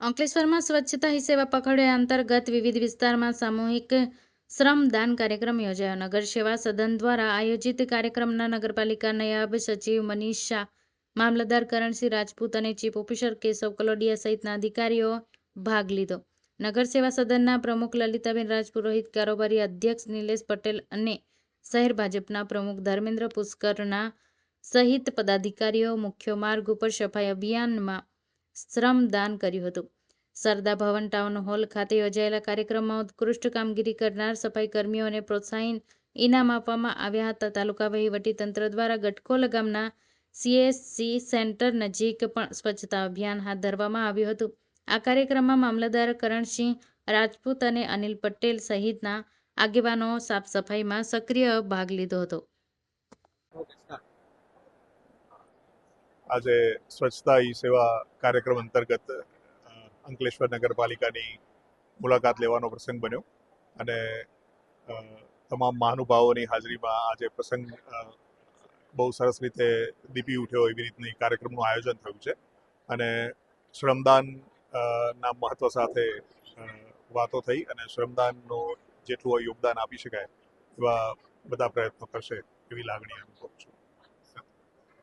અંકલેશ્વરમાં સ્વચ્છતા હી સેવા પખડે અંતર્ગત વિવિધ વિસ્તારમાં સામૂહિક શ્રમદાન કાર્યક્રમ યોજાયો. નગર સેવા સદન દ્વારા આયોજિત કાર્યક્રમના નગરપાલિકા નાયબ સચિવ મનીષ શાહ મામલતદાર કરણસિંહ રાજપૂત અને ચીફ ઓફિસર કેશવ કલોડિયા સહિતના અધિકારીઓ ભાગ લીધો. નગર સેવા સદનના પ્રમુખ લલિતાબેન રાજપુરોહિત કારોબારી અધ્યક્ષ નિલેશ પટેલ અને શહેર ભાજપના પ્રમુખ ધર્મેન્દ્ર પુષ્કરના સહિત પદાધિકારીઓ મુખ્ય માર્ગ ઉપર સફાઈ અભિયાનમાં શ્રમદાન કર્યું હતું. સરદા ભવન ટાઉન હોલ ખાતે યોજાયેલા કાર્યક્રમમાં ઉત્કૃષ્ટ કામગીરી કરનાર સફાઈ કર્મીઓને પ્રોત્સાહન ઇનામ આપવામાં આવ્યા હતા. તાલુકા વહીવટી તંત્ર દ્વારા ગટકોલ ગામના સીએસસી સેન્ટર નજીક પણ સ્વચ્છતા અભિયાન હાથ ધરવામાં આવ્યું હતું. આ કાર્યક્રમમાં મામલતદાર કરણસિંહ રાજપૂત અને અનિલ પટેલ સહિતના આગેવાનો સાફ સફાઈમાં સક્રિય ભાગ લીધો હતો. આજે સ્વચ્છતા ઈ સેવા કાર્યક્રમ અંતર્ગત અંકલેશ્વર નગરપાલિકાની મુલાકાત લેવાનો પ્રસંગ બન્યો અને તમામ મહાનુભાવોની હાજરીમાં આજે પ્રસંગ બહુ સરસ રીતે દીપી ઉઠ્યો એવી રીતની કાર્યક્રમનું આયોજન થયું છે અને શ્રમદાન ના મહત્વ સાથે વાતો થઈ અને શ્રમદાનનું જેટલું યોગદાન આપી શકાય એવા બધા પ્રયત્નો કરશે એવી લાગણી અનુભવું છું.